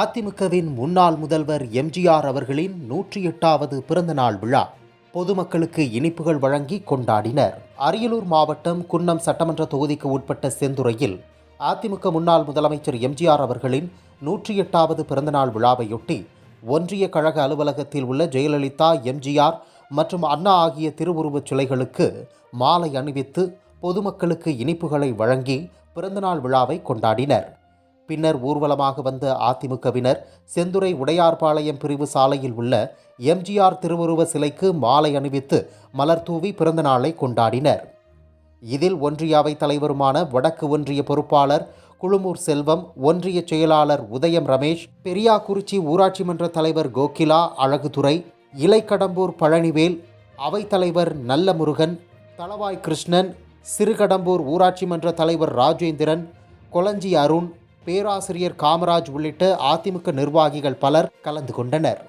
அதிமுகவின் முன்னாள் முதல்வர் எம்ஜிஆர் அவர்களின் நூற்றி எட்டாவது பிறந்தநாள் விழா. பொதுமக்களுக்கு இனிப்புகள் வழங்கி கொண்டாடினர். அரியலூர் மாவட்டம் குன்னம் சட்டமன்ற தொகுதிக்கு உட்பட்ட செந்துறையில் அதிமுக முன்னாள் முதலமைச்சர் எம்ஜிஆர் அவர்களின் நூற்றி எட்டாவது பிறந்தநாள் விழாவையொட்டி ஒன்றிய கழக அலுவலகத்தில் உள்ள ஜெயலலிதா எம்ஜிஆர் மற்றும் அண்ணா ஆகிய திருவுருவச் சிலைகளுக்கு மாலை அணிவித்து பொதுமக்களுக்கு இனிப்புகளை வழங்கி பிறந்தநாள் விழாவை கொண்டாடினர். பின்னர் ஊர்வலமாக வந்த அதிமுகவினர் செந்துறை உடையார்பாளையம் பிரிவு சாலையில் உள்ள எம்ஜிஆர் திருவுருவ சிலைக்கு மாலை அணிவித்து மலர் தூவி பிறந்த நாளை கொண்டாடினர். இதில் ஒன்றிய அவைத் தலைவருமான வடக்கு ஒன்றிய பொறுப்பாளர் குழுமூர் செல்வம் ஒன்றிய செயலாளர் உதயம் ரமேஷ் பெரியாக்குறிச்சி ஊராட்சி மன்ற தலைவர் கோகிலா அழகுதுரை இலைக்கடம்பூர் பழனிவேல் அவைத்தலைவர் நல்ல முருகன் தளவாய் கிருஷ்ணன் சிறுகடம்பூர் ஊராட்சி மன்ற தலைவர் ராஜேந்திரன் கொளஞ்சி அருண் பேராசிரியர் காமராஜ் உள்ளிட்ட அதிமுக நிர்வாகிகள் பலர் கலந்து கொண்டனர்.